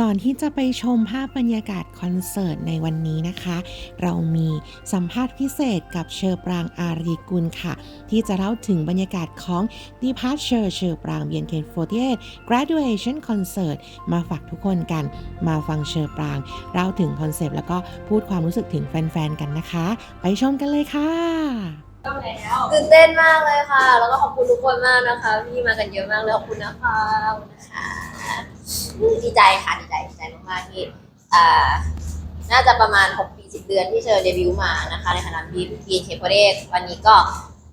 ก่อนที่จะไปชมภาพบรรยากาศคอนเสิร์ตในวันนี้นะคะ เรามีสัมภาษณ์พิเศษกับเชอปรางอารีกุลค่ะ ที่จะเล่าถึงบรรยากาศของ Departure เชอปราง BNK48 Graduation Concert มาฝากทุกคนกัน มาฟังเชอปรางเล่าถึงคอนเซปต์แล้วก็พูดความรู้สึกถึงแฟนๆกันนะคะ ไปชมกันเลยค่ะตื่นเต้นมากเลยค่ะ แล้วก็ขอบคุณทุกคนมากนะคะที่มากันเยอะมากเลยขอบคุณนะคะขอบคุณนะคะ ดีใจค่ะดีใจดีใจมากๆที่อ่าน่าจะประมาณ 6 ปี 10 เดือนที่เชิญเดบิวต์มานะคะ ในฐานะบีบีเคโพเรกวันนี้ก็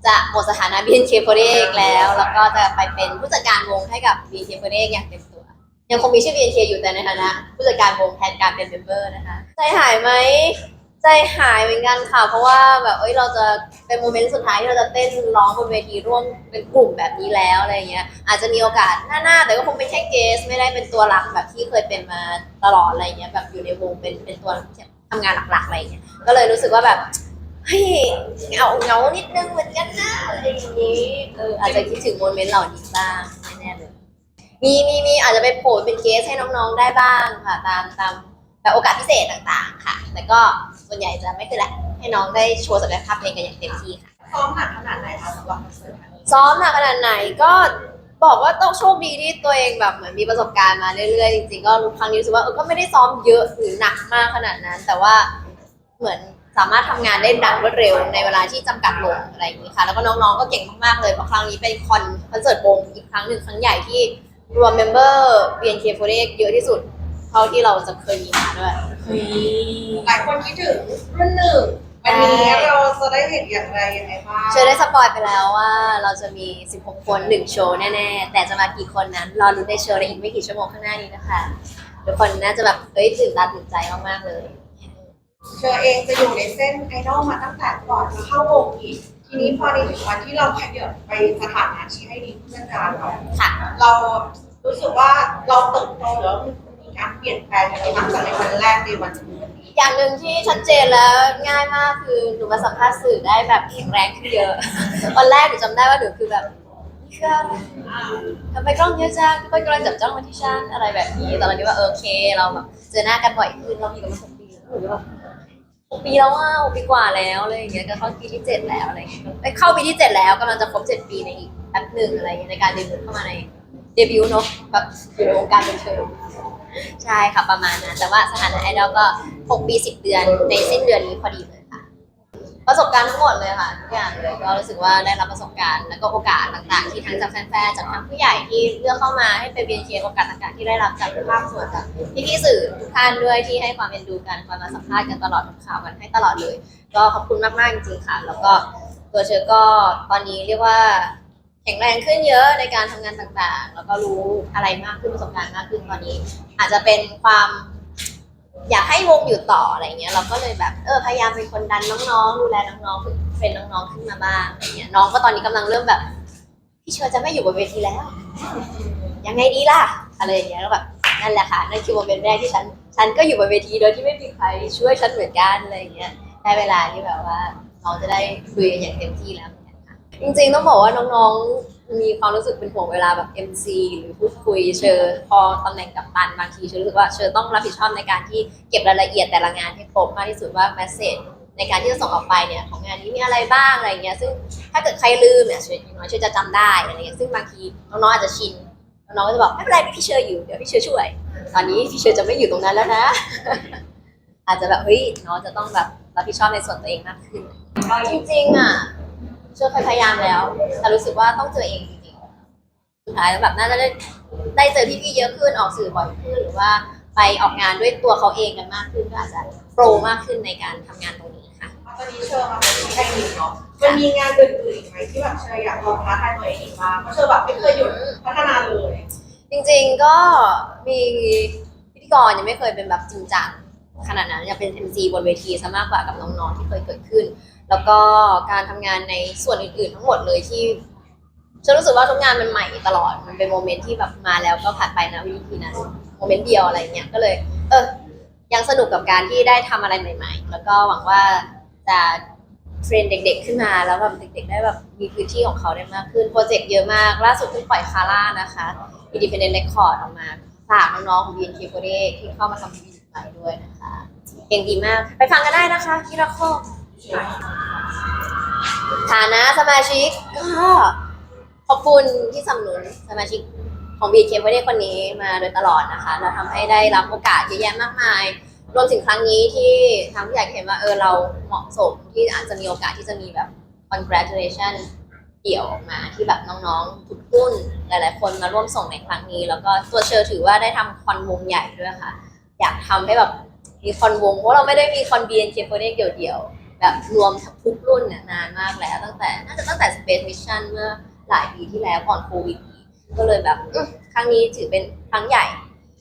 จะหมดสถานะบีเคโพเรกแล้ว แล้วก็จะไปเป็นผู้จัดการวงให้กับบีเคโพเรกอย่างเต็มตัว ยังคงมีชื่อบีเคอยู่แต่ในฐานะผู้จัดการวงแทนการเป็นเมมเบอร์นะคะใจหายไหม ใจหายเหมือนกันค่ะ เพราะว่าแบบเอ้ยเราจะเป็นโมเมนต์สุดท้ายที่เราจะเต้นร้องบนเวทีร่วมเป็นกลุ่มแบบนี้แล้วอะไรเงี้ยอาจจะมีโอกาสหน้าๆแต่ก็คงเป็นแค่เกส ไม่ได้เป็นตัวหลักแบบที่เคยเป็นมาตลอดอะไรเงี้ยแบบอยู่ในวงเป็นเป็นตัวทำงานหลักๆอะไรเงี้ยก็เลยรู้สึกว่าแบบเฮ้ยเหงาเหงานิดนึงเหมือนกันนะอะไรอย่างนี้เอออาจจะคิดถึงโมเมนต์เหล่านี้บ้างแน่เลยมีมีมีอาจจะไปโผล่เป็นเกสให้น้องๆได้บ้างค่ะ ตามตาม แบบโอกาสพิเศษต่างๆ ค่ะ แต่ก็ส่วนใหญ่จะไม่คือแหละ ให้น้องได้โชว์ศักยภาพตัวเองกันอย่างเต็มที่ค่ะ ซ้อมหนักขนาดไหนคะสำหรับคอนเสิร์ตครั้งนี้ซ้อมหนักขนาดไหนก็บอกว่าต้องโชคดีที่ตัวเองแบบเหมือนมีประสบการณ์มาเรื่อยๆ จริงๆ ก็ครั้งนี้รู้สึกว่าเออก็ไม่ได้ซ้อมเยอะหรือหนักมากขนาดนั้น แต่ว่าเหมือนสามารถทำงานได้ดังรวดเร็วในเวลาที่จำกัดลงอะไรอย่างนี้ค่ะ แล้วก็น้องๆ ก็เก่งมากๆ เลยเพราะครั้งนี้เป็นคอนคอนเสิร์ตวงอีกครั้งหนึ่งครั้งใหญ่ที่รวมเมมเบอร์ BNK48 เยอะที่สุด เท่าที่เราจะเคยมีมาด้วย หลายคนคิดถึงรุ่นหนึ่งวันนี้เราจะได้เห็นอย่างไรยังไงบ้างเชอได้สปอยไปแล้วว่าเราจะมี 16 คน 1 โชว์แน่ๆ แต่จะมากี่คนนั้น รอรุ้นในโชว์ในอีกไม่กี่ชั่วโมงข้างหน้านี้นะคะ ทุกคนน่าจะแบบเอ้ยตื่นตาตื่นใจมากๆเลย เชอเองจะอยู่ในเส้นไอดอลมาตั้งแต่ก่อนจะเข้าวงอีก ทีนี้พอในถึงวันที่เราขยับไปสถานะชี้ให้ดีผู้จัดการเราค่ะ เรารู้สึกว่าเราเติบโตหรือว่ามี การเปลี่ยนแปลงอะไรตั้งแต่ในวันแรกในวันนี้อย่างหนึ่งที่ชัดเจนแล้วง่ายมากคือหนูมาสัมภาษณ์สื่อได้แบบแข็งแรงขึ้นเยอะวันแรกหนูจำได้ว่าหนูคือแบบนี่คืออะไรทำไมกล้องเยอะจังทุกคนกำลังจับจ้องมาที่ฉันอะไรแบบนี้แต่เราคิดว่าโอเค เราแบบเจอหน้ากันบ่อยขึ้นเรามีกันมาหกปีแล้วหนูก็แบบหกปีแล้วว่าหกปีกว่าแล้วอะไรอย่างเงี้ยก็เข้าปีที่เจ็ดแล้วอะไรอย่างเงี้ยเอ้ยเข้าปีที่เจ็ดแล้วกำลังจะครบเจ็ดปีในอีกแป๊บหนึ่งอะไรอย่างเงี้ยในการเดบิวต์เข้ามาในเดบิวต์เนาะแบบอยู่ในวงการบันเทิง ใช่ค่ะประมาณนั้นแต่ว่าสถานะไอดอลก็ 6 ปี 10 เดือนในสิ้นเดือนนี้พอดีเลยค่ะ ประสบการณ์ทั้งหมดเลยค่ะทุกอย่างเลยก็รู้สึกว่าได้รับประสบการณ์แล้วก็โอกาสต่างๆ ที่ทั้งจากแฟนๆจากทางผู้ใหญ่ที่เลือกเข้ามาให้เป็นเบียนเคียโอกาสต่างๆที่ได้รับจากภาคส่วนจากพี่ๆสื่อทุกท่านด้วยที่ให้ความเอ็นดูกันคอยมาสัมภาษณ์กันตลอดทำข่าวกันให้ตลอดเลย ก็ขอบคุณมากๆจริงๆค่ะ แล้วก็ตัวเชอก็ตอนนี้เรียกว่า แข็งแรงขึ้นเยอะในการทำงานต่างๆ แล้วก็รู้อะไรมากขึ้นประสบการณ์มากขึ้นตอนนี้ อาจจะเป็นความอยากให้วงอยู่ต่ออะไรเงี้ย เราก็เลยแบบเออพยายามเป็นคนดันน้องๆดูแลน้องๆเป็นน้องๆขึ้นมาบ้างอะไรเงี้ยน้องก็ตอนนี้กำลังเริ่มแบบพี่เชอร์จะไม่อยู่บนเวทีแล้ว ยังไงดีล่ะ อะไรอย่างเงี้ยแล้วแบบนั่นแหละค่ะนั่นคือโมเมนต์แรกที่ฉัน ฉันก็อยู่บนเวทีโดยที่ไม่มีใครช่วยฉันเหมือนกันอะไรอย่างเงี้ยได้เวลาที่แบบว่า เราจะได้คุยกันอย่างเต็มที่แล้ว จริงๆต้องบอกว่าน้องๆ มีความรู้สึกเป็นห่วงเวลาแบบ MC หรือพูดคุยเชอร์พอตำแหน่งกับตันบางทีเชอรู้สึกว่าเชอร์ต้องรับผิดชอบในการที่เก็บรายละเอียดแต่ละงานให้ครบมากที่สุดว่าแมสเซจในการที่จะส่งออกไปเนี่ยของงานนี้มีอะไรบ้างอะไรเงี้ยซึ่งถ้าเกิดใครลืมเนี่ยเชออย่างน้อยเชอร์จะจำได้อะไรเงี้ยซึ่งบางทีน้องๆอาจจะชินน้องๆก็จะบอกไม่เป็นไรพี่เชอร์อยู่เดี๋ยวพี่เชอร์ช่วย ตอนนี้พี่เชอร์จะไม่อยู่ตรงนั้นแล้วนะ อาจจะแบบเฮ้ยน้องจะต้องแบบรับผิดชอบในส่วนตัวเองมากขึ้นจริงๆอะ เชื่อเคยพยายามแล้ว แต่รู้สึกว่าต้องเจอเองจริงๆ สุดท้ายแล้วแบบน่าจะได้ได้เจอพี่ๆเยอะขึ้นออกสื่อบ่อยขึ้นหรือว่าไปออกงานด้วยตัวเขาเองกันมากขึ้นก็อาจจะโปรมากขึ้นในการทำงานตรงนี้ค่ะ ตอนนี้เชอมาเป็นแค่นี้เนาะมันมีงานอื่นๆอีกไหมที่แบบเชออยากลองท้าทายตัวเองอีกบ้างเพราะเชอแบบไม่เคยหยุดพัฒนาเลยจริงๆก็มีพิธีกรยังไม่เคยเป็นแบบจริงจัง ขนาดนั้นจะเป็น MC บนเวทีซะมากกว่ากับน้องๆที่เคยเกิดขึ้น แล้วก็การทำงานในส่วนอื่นๆ ทั้งหมดเลยที่ฉันรู้สึกว่าทุกงานมันใหม่ตลอดมันเป็นโมเมนต์ที่แบบมาแล้วก็ผ่านไปนะวิธีนั้นโมเมนต์เดียวอะไรเงี้ยก็เลย เออยังสนุกกับการที่ได้ทำอะไรใหม่ ๆ แล้วก็หวังว่าจะเทรนเด็ก ๆ ขึ้นมาแล้วแบบเด็ก ๆ ได้แบบมีพื้นที่ของเขาได้มากขึ้นโปรเจกต์เยอะมากล่าสุดเพิ่งปล่อยคาร่านะคะ Independent Record ออกมาฝากน้องๆของ BNK48 ที่เข้ามาทำมิวสิก ไลฟ์ด้วยนะคะเพลงดีมาก ไปฟังกันได้นะคะที่รักข้อฐานะสมาชิกก็ขอบคุณที่สนับสนุนสมาชิกของ BNK48 คนนี้มาโดยตลอดนะคะเราทำให้ได้รับโอกาสเยอะแยะมากมาย รวมถึงครั้งนี้ที่ทางผู้ใหญ่เห็นว่าเออเราเหมาะสมที่อาจจะมีโอกาสที่จะมีแบบ congratulation เดี่ยวออกมาที่แบบน้องๆ ทุกรุ่นหลายๆ คนมาร่วมส่งในครั้งนี้ แล้วก็ตัวเชอร์ถือว่าได้ทำคอนวงใหญ่ด้วยค่ะ อยากทำให้แบบมีคอนวง เพราะเราไม่ได้มีคอน BNK48 เดี่ยวๆแบบรวมทุกรุ่นเนี่ยนานมากแล้ว ตั้งแต่น่าจะตั้งแต่ Space Mission เมื่อหลายปีที่แล้วก่อนโควิดก็เลยแบบครั้งนี้ถือเป็นครั้งใหญ่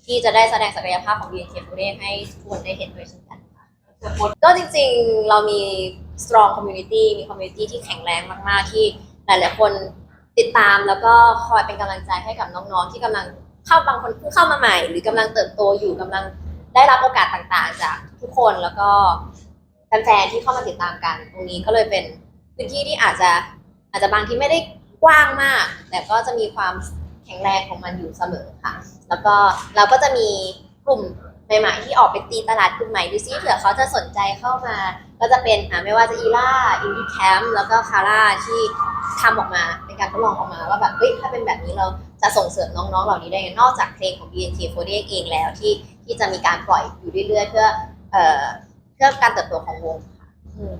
ที่จะได้แสดงศักยภาพของ BNK48 ให้ทุกคนได้เห็นด้วยเช่นกันค่ะก็จริงๆเรามี strong community มี community ที่แข็งแรงมากๆ ที่หลายๆคนติดตามแล้วก็คอยเป็นกำลังใจให้กับน้องๆ ที่กำลังเข้าบางคนเพิ่งเข้ามาใหม่ หรือกำลังเติบโตอยู่กำลัง ได้รับโอกาสต่างๆ จากทุกคนแล้วก็แฟนๆที่เข้ามาติดตามกัน ตรงนี้ก็เลยเป็นพื้นที่ที่อาจจะอาจจะบางที่ไม่ได้กว้างมาก แต่ก็จะมีความแข็งแรงของมันอยู่เสมอค่ะ แล้วก็เราก็จะมีกลุ่มใหม่ๆที่ออกไปตีตลาดกลุ่มใหม่ดูซิเผื่อเขาจะสนใจเข้ามา ก็จะเป็นอ่าไม่ว่าจะอีล่าอินดี้แคมป์แล้วก็คาร่าที่ทำออกมาเป็นการทดลองออกมาว่าแบบเฮ้ยถ้าเป็นแบบนี้เราจะส่งเสริมน้องๆ เหล่านี้ได้ไงนอกจากเพลงของ BNK48 เองแล้วที่ ที่จะมีการปล่อยอยู่เรื่อยๆเพื่อเอ่อเพื่อการเติบโตของวงค่ะอืม